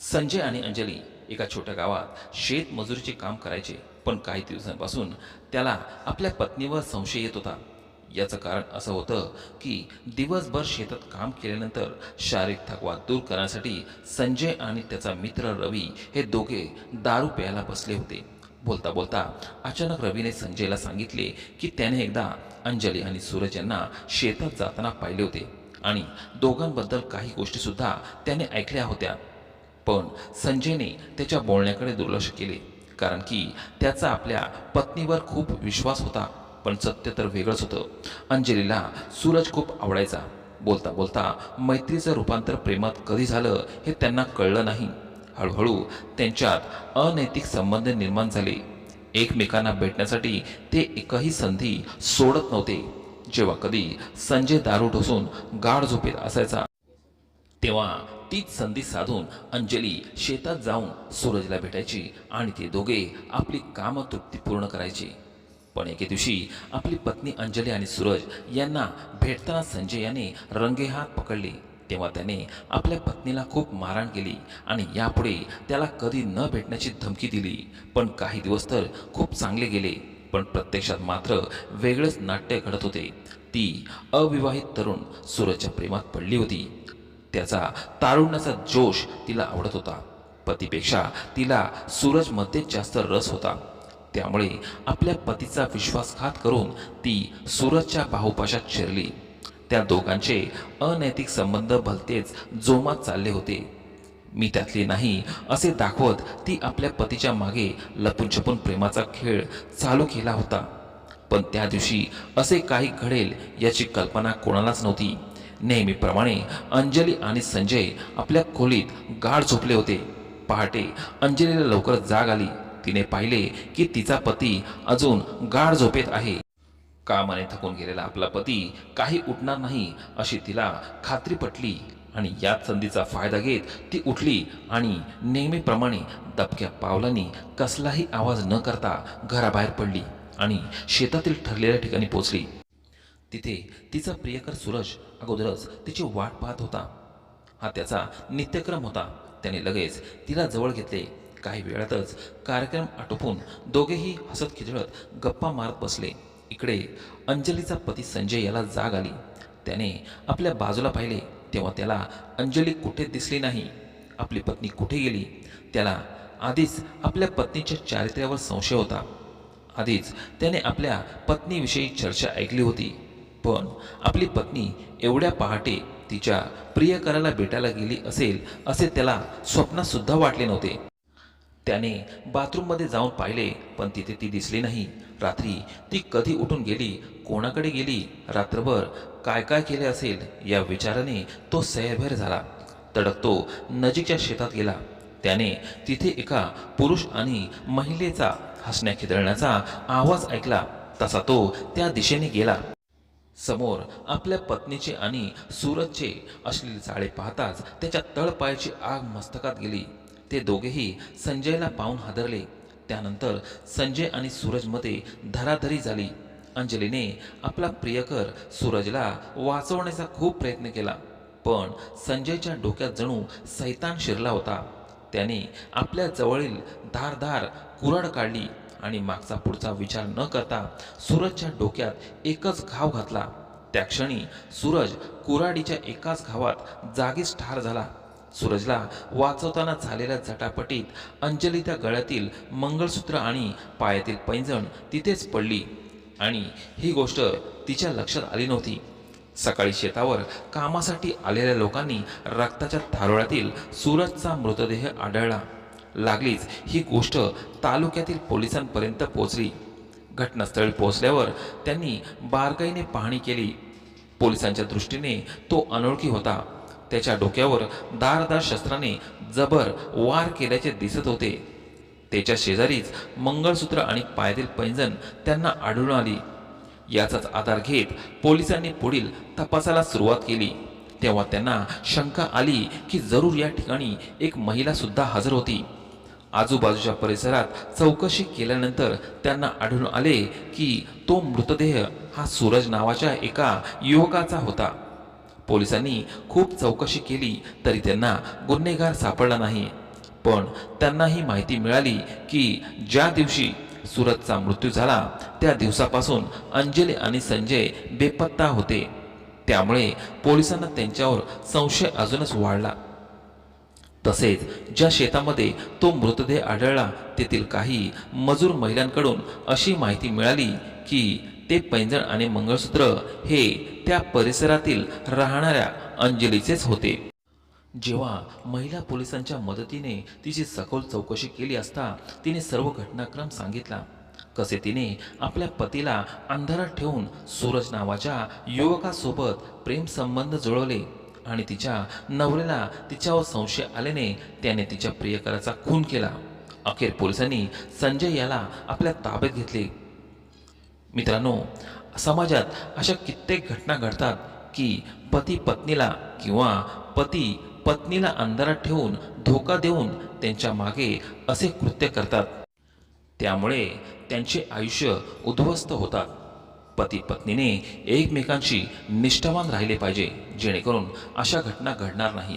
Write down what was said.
संजय आणि अंजली एका छोट्या गावात शेतमजुरीचे काम करायचे पण काही दिवसांपासून त्याला आपल्या पत्नीवर संशय येत होता. याचं कारण असं होतं की दिवसभर शेतात काम केल्यानंतर शारीरिक थकवा दूर करण्यासाठी संजय आणि त्याचा मित्र रवी हे दोघे दारू प्यायला बसले होते. बोलता बोलता अचानक रवीने संजयला सांगितले की त्याने एकदा अंजली आणि सूरज यांना शेतात जाताना पाहिले होते आणि दोघांबद्दल काही गोष्टीसुद्धा त्याने ऐकल्या होत्या. पण संजयने त्याच्या बोलण्याकडे दुर्लक्ष केले कारण की त्याचा आपल्या पत्नीवर खूप विश्वास होता पण सत्य तर वेगळंच होतं. अंजलीला सूरज खूप आवडायचा. बोलता बोलता मैत्रीचं रूपांतर प्रेमात कधी झालं हे त्यांना कळलं नाही. हळूहळू त्यांच्यात अनैतिक संबंध निर्माण झाले. एकमेकांना भेटण्यासाठी ते एकही संधी सोडत नव्हते. जेव्हा कधी संजय दारू ढोसून गाढ झोपेत असायचा. तेव्हा तीच संधी साधून अंजली शेतात जाऊन सूरजला भेटायची आणि ते दोघे आपली कामं तृप्ती पूर्ण करायची. पण एके दिवशी आपली पत्नी अंजली आणि सूरज यांना भेटताना संजय याने रंगेहात पकडले. तेव्हा त्याने आपल्या पत्नीला खूप मारहाण केली आणि यापुढे त्याला कधी न भेटण्याची धमकी दिली. पण काही दिवस तर खूप चांगले गेले पण प्रत्यक्षात मात्र वेगळंच नाट्य घडत होते. ती अविवाहित तरुण सूरजच्या प्रेमात पडली होती. त्याचा तारुण्याचा जोश तिला आवडत होता. पतीपेक्षा तिला सूरजमध्ये जास्त रस होता. त्यामुळे आपल्या पतीचा विश्वासघात करून ती सूरजच्या बाहुपाशात शिरली. त्या दोघांचे अनैतिक संबंध भलतेच जोमात चालले होते. मी त्यातली नाही असे दाखवत ती आपल्या पतीच्या मागे लपून छपून प्रेमाचा खेळ चालू केला होता. पण त्या दिवशी असे काही घडेल याची कल्पना कोणालाच नव्हती. नेहमीप्रमाणे अंजली आणि संजय आपल्या खोलीत गाढ झोपले होते. पहाटे अंजलीला लवकर जाग आली. तिने पाहिले की तिचा पती अजून गाढ झोपेत आहे. कामाने थकून गेलेला आपला पती काही उठणार नाही अशी तिला खात्री पटली आणि याच संधीचा फायदा घेत ती उठली आणि नेहमीप्रमाणे दबक्या पावलांनी कसलाही आवाज न करता घराबाहेर पडली आणि शेतातील ठरलेल्या ठिकाणी पोचली. तिथे तिचा प्रियकर सूरज अगोदरच तिची वाट पाहत होता. हा त्याचा नित्यक्रम होता. त्याने लगेच तिला जवळ घेतले. काही वेळातच कार्यक्रम आटोपून दोघेही हसत खिजळत गप्पा मारत बसले. इकडे अंजलीचा पती संजय याला जाग आली. त्याने आपल्या बाजूला पाहिले. तेव्हा त्याला अंजली कुठे दिसली नाही. आपली पत्नी कुठे गेली? त्याला आधीच आपल्या पत्नीच्या चारित्र्यावर संशय होता. आधीच त्याने आपल्या पत्नीविषयी चर्चा ऐकली होती. पण आपली पत्नी एवढ्या पहाटे तिच्या प्रियकराला भेटायला गेली असेल असे त्याला स्वप्नातसुद्धा वाटले नव्हते. त्याने बाथरूममध्ये जाऊन पाहिले पण तिथे ती दिसली नाही. रात्री ती कधी उठून गेली कोणाकडे गेली रात्रभर काय काय केले असेल या विचाराने तो सैरभैर झाला. तडकतो नजीकच्या शेतात गेला. त्याने तिथे एका पुरुष आणि महिलेचा हसण्या खिदळण्याचा आवाज ऐकला. तसा तो त्या दिशेने गेला. समोर आपल्या पत्नीचे आणि सूरजचे असलेले जाळे पाहताच त्याच्या तळपायाची आग मस्तकात गेली. ते दोघेही संजयला पाहून हादरले. त्यानंतर संजय आणि सूरजमध्ये धराधरी झाली. अंजलीने आपला प्रियकर सूरजला वाचवण्याचा खूप प्रयत्न केला पण संजयच्या डोक्यात जणू सैतान शिरला होता. त्याने आपल्या जवळील धारधार कुराड काढली. आणि मागचा पुढचा विचार न करता सूरजच्या डोक्यात एकच घाव घातला. त्या क्षणी सूरज कुऱ्हाडीच्या एकाच घावात जागीच ठार झाला. सूरजला वाचवताना झालेल्या झटापटीत अंजली त्या गळ्यातील मंगळसूत्र आणि पायातील पैंजण तिथेच पडली आणि ही गोष्ट तिच्या लक्षात आली नव्हती. सकाळी शेतावर कामासाठी आलेल्या लोकांनी रक्ताच्या थारोळ्यातील सूरजचा मृतदेह आढळला. लागलीच. ही गोष्ट तालुक्यातील पोलिसांपर्यंत पोहोचली. घटनास्थळी पोहोचल्यावर त्यांनी बारकाईने पाहणी केली. पोलिसांच्या दृष्टीने तो अनोळखी होता. त्याच्या डोक्यावर दारदार शस्त्राने जबर वार केल्याचे दिसत होते. त्याच्या शेजारीच मंगळसूत्र आणि पायातील पैंजण त्यांना आढळून आली. याचाच आधार घेत पोलिसांनी पुढील तपासाला सुरुवात केली. तेव्हा त्यांना शंका आली की जरूर या ठिकाणी एक महिला सुद्धा हजर होती. आजूबाजूच्या परिसरात चौकशी केल्यानंतर त्यांना आढळून आले की तो मृतदेह हा सूरज नावाच्या एका युवकाचा होता. पोलिसांनी खूप चौकशी केली तरी त्यांना गुन्हेगार सापडला नाही. पण त्यांना ही माहिती मिळाली की ज्या दिवशी सुरतचा मृत्यू झाला त्या दिवसापासून अंजली आणि संजय बेपत्ता होते. त्यामुळे पोलिसांना त्यांच्यावर संशय अजूनच वाढला. तसेच ज्या शेतामध्ये तो मृतदेह आढळला तेथील काही मजूर महिलांकडून अशी माहिती मिळाली की ते पैंजण आणि मंगळसूत्र हे त्या परिसरातील राहणाऱ्या अंजलीचेच होते. जेव्हा महिला पोलिसांच्या मदतीने तिची सखोल चौकशी केली असता तिने सर्व घटनाक्रम सांगितला. कसे तिने आपल्या पतीला अंधारात ठेवून सूरज नावाच्या युवकासोबत प्रेमसंबंध जुळवले. आणि तिच्या नवऱ्याला तिच्यावर संशय आल्याने त्याने तिच्या प्रियकराचा खून केला. अखेर पोलिसांनी संजय याला आपल्या ताब्यात घेतले. मित्रांनो समाजात अशा कित्येक घटना घडतात की पती पत्नीला किंवा पती पत्नीला अंधारात ठेवून धोका देऊन त्यांच्या मागे असे कृत्य करतात. त्यामुळे त्यांचे आयुष्य उद्ध्वस्त होतात. पती पत्नीने एकमेकांशी निष्ठावान राहिले पाहिजे जेणेकरून अशा घटना घडणार नाही